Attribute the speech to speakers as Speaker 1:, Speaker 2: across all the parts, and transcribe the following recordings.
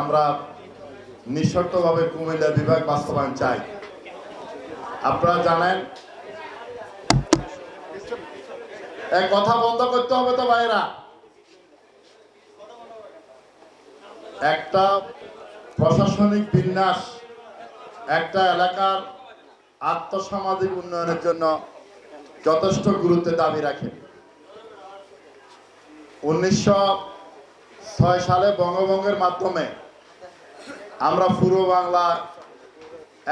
Speaker 1: আমরা নিঃশর্তভাবে কুমিল্লা বিভাগ বাস্তবায়ন চাই। আপনারা জানেন, এক কথা বন্ধ করতে হবে তো ভাইরা একটা প্রশাসনিক বিন্যাস একটা এলাকার আত্মসামাজিক উন্নয়নের জন্য যথেষ্ট গুরুত্বের দাবি রাখে। উনিশশো ছয় সালে বঙ্গভঙ্গের মাধ্যমে আমরা পূর্ব বাংলা,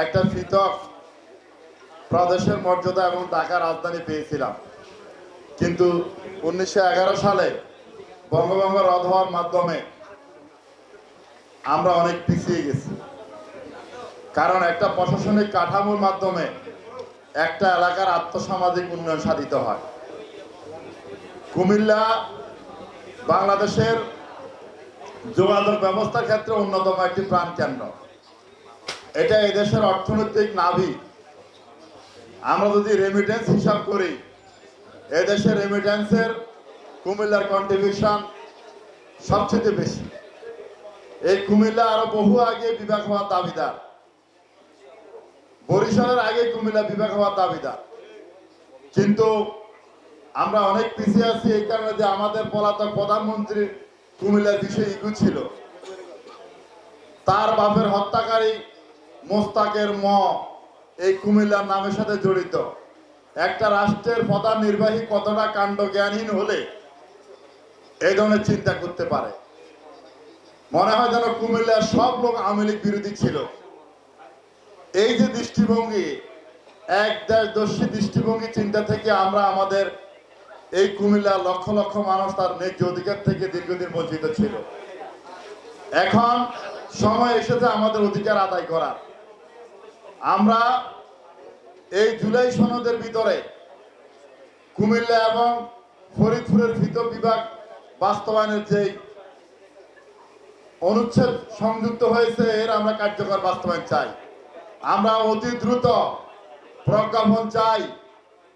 Speaker 1: একটা পৃথক প্রদেশের মর্যাদা এবং ঢাকা রাজধানী পেয়েছিলাম। কিন্তু উনিশশো এগারো সালে বঙ্গভঙ্গ রদ হওয়ার মাধ্যমে আমরা অনেক পিছিয়ে গেছি। কারণ একটা প্রশাসনিক কাঠামোর মাধ্যমে একটা এলাকার আত্মসামাজিক উন্নয়ন সাধিত হয়। কুমিল্লা বাংলাদেশের যোগাযোগ ব্যবস্থার ক্ষেত্রে অন্যতম একটি প্রাণকেন্দ্র এটা এদেশের অর্থনৈতিক নাভি। আমরা যদি রেমিটেন্স হিসাব করি এদেশের রেমিটেন্সের কুমিল্লার কন্ট্রিবিউশন সবচেয়ে বেশি। এই কুমিল্লা আরও বহু আগে বিভাগ হওয়ার দাবিদার। বরিশালের আগে কুমিল্লা বিভাগ হওয়ার দাবিদার। কিন্তু আমরা অনেক পিছিয়ে আছি এই কারণে যে আমাদের পলাতক প্রধানমন্ত্রী কুমিল্লার বিষয়ে ইগু ছিল তার বাপের হত্যাকারী মোস্তাকের ম এই কুমিল্লার নামের সাথে জড়িত। একটা রাষ্ট্রের প্রধান নির্বাহী কতটা কাণ্ড জ্ঞানহীন হলে এই ধরনের চিন্তা করতে পারে। মনে হয় যেন কুমিল্লার সব লোক আওয়ামী লীগ বিরোধী ছিল। এই যে দৃষ্টিভঙ্গি, এক দেশ দর্শী দৃষ্টিভঙ্গি চিন্তা থেকে আমরা আমাদের এই কুমিল্লা লক্ষ লক্ষ মানুষ তার ন্যায্য অধিকার থেকে দীর্ঘদিন বঞ্চিত ছিল। এখন সময় এসেছে আমাদের অধিকার আদায় করার। আমরা এই জুলাই সনদের ভিতরে কুমিল্লা এবং ফরিদপুরের পৃথক বিভাগ বাস্তবায়নের যে অনুচ্ছেদ সংযুক্ত হয়েছে, এর আমরা কার্যকর বাস্তবায়ন চাই। আমরা অতি দ্রুত প্রজ্ঞাপন চাই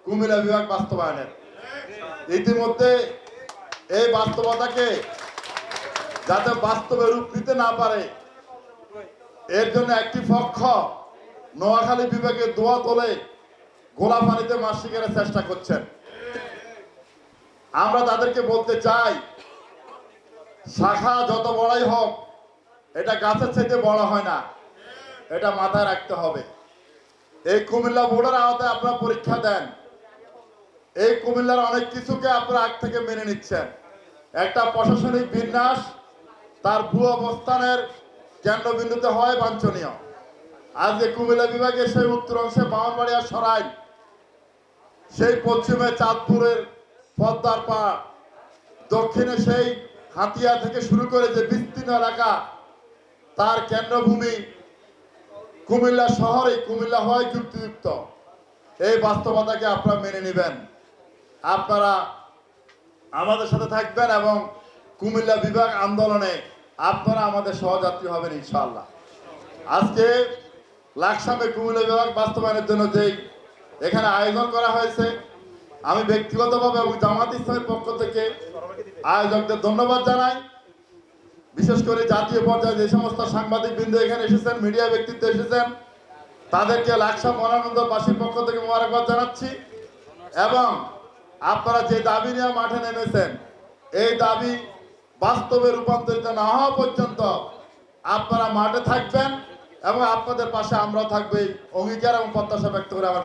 Speaker 1: কুমিল্লা বিভাগ বাস্তবায়নের। ইতিমধ্যে এই বাস্তবতাকে যাতে বাস্তবে রূপ দিতে না পারে, এর জন্য একটি পক্ষ নোয়াখালী বিভাগে দোয়া তোলে গোলা পানিতে মাছ চেষ্টা করছেন। আমরা তাদেরকে বলতে চাই, শাখা যত বড়াই হোক, এটা গাছের চাইতে বড় হয় না, এটা মাথায় রাখতে হবে। এই কুমিল্লা বোর্ডের আওতায় আপনারা পরীক্ষা দেন। এই কুমিল্লার অনেক কিছুকে আপনারা আগ থেকে মেনে নিচ্ছেন। একটা প্রশাসনিক বিন্যাস, তার ভূ অবস্থানের কেন্দ্রবিন্দুতে হয় বাঞ্ছনীয়। আজ যে কুমিল্লা বিভাগের সেই উত্তর অংশে বামনবাড়িয়া সরাই, সেই পশ্চিমে চাঁদপুরের পদ্মার পাড়, দক্ষিণে সেই হাতিয়া থেকে শুরু করে যে বিস্তীর্ণ এলাকা, তার কেন্দ্রভূমি কুমিল্লা শহরে কুমিল্লা হয় যুক্তিযুক্ত এই বাস্তবতাকে আপনারা মেনে নেবেন। আপনারা আমাদের সাথে থাকবেন এবং কুমিল্লা বিভাগ আন্দোলনে আপনারা আমাদের সহযাত্রী হবেন ইনশাআল্লাহ। আজকে লাকসামে কুমিল্লা বিভাগ বাস্তবায়নের জন্য যেই এখানে আয়োজন করা হয়েছে, আমি ব্যক্তিগতভাবে এবং জামাত ইসলামের পক্ষ থেকে আয়োজকদের ধন্যবাদ জানাই। বিশেষ করে জাতীয় পর্যায়ে যে সমস্ত সাংবাদিক বৃন্দ এখানে এসেছেন, মিডিয়া ব্যক্তিত্ব এসেছেন, তাদেরকে লাকসা মনানন্দবাসীর পক্ষ থেকে মোবারকবাদ জানাচ্ছি এবং আপনারা যে দাবি নিয়ে মাঠে নেমেছেন, এই দাবি বাস্তবে রূপান্তরিত না হওয়া পর্যন্ত আপনারা মাঠে থাকবেন এবং আপনাদের পাশে আমরা থাকব। এই অঙ্গীকার এবং প্রত্যাশা ব্যক্ত করে আমার